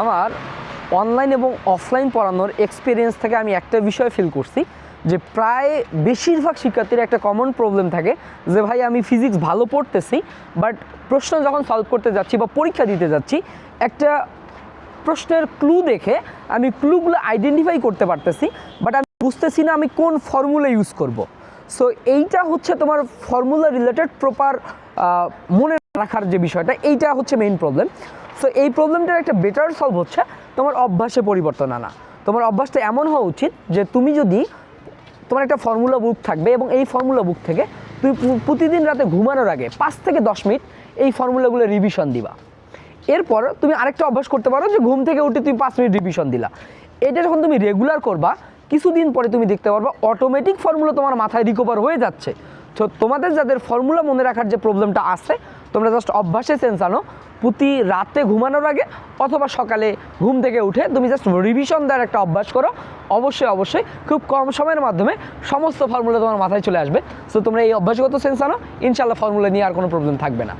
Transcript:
আমার অনলাইন এবং অফলাইন পড়ানোর এক্সপিরিয়েন্স থেকে আমি একটা বিষয় ফিল করছি, যে প্রায় বেশিরভাগ শিক্ষার্থীর একটা কমন প্রবলেম থাকে, যে ভাই আমি ফিজিক্স ভালো পড়তেছি বাট প্রশ্ন যখন সলভ করতে যাচ্ছি বা পরীক্ষা দিতে যাচ্ছি, একটা প্রশ্নের ক্লু দেখে আমি ক্লুগুলো আইডেন্টিফাই করতে পারতেছি বাট আমি বুঝতেছি না আমি কোন ফর্মুলা ইউজ করব। সো এইটা হচ্ছে তোমার ফর্মুলা রিলেটেড প্রপার মনে রাখার যে বিষয়টা, এইটা হচ্ছে মেইন প্রবলেম সো এই প্রবলেমটার একটা বেটার সলভ হচ্ছে তোমার অভ্যাসে পরিবর্তন আনা। তোমার অভ্যাসটা এমন হওয়া উচিত যে তুমি যদি তোমার একটা ফর্মুলা বুক থাকবে এবং এই ফর্মুলা বুক থেকে তুমি প্রতিদিন রাতে ঘুমানোর আগে পাঁচ থেকে দশ মিনিট এই ফর্মুলাগুলো রিভিশন দিবা। এরপর তুমি আরেকটা অভ্যাস করতে পারো যে ঘুম থেকে উঠে তুমি পাঁচ মিনিট রিভিশন দিলা। এটা যখন তুমি রেগুলার করবা, কিছুদিন পরে তুমি দেখতে পারবা অটোমেটিক ফর্মুলা তোমার মাথায় রিকভার হয়ে যাচ্ছে। তো তোমাদের যাদের ফর্মুলা মনে রাখার যে প্রবলেমটা আছে তোমরা জাস্ট অভ্যাসে সেন্স আনো প্রতি রাতে ঘুমানোর আগে অথবা সকালে ঘুম থেকে উঠে তুমি জাস্ট রিভিশন দেওয়ার একটা অভ্যাস করো। অবশ্যই অবশ্যই খুব কম সময়ের মাধ্যমে সমস্ত ফর্মুলা তোমার মাথায় চলে আসবে। সো তোমরা এই অভ্যাসগত সেন্স আনো ইনশাল্লাহ ফর্মুলা নিয়ে আর কোনো প্রবলেম থাকবে না।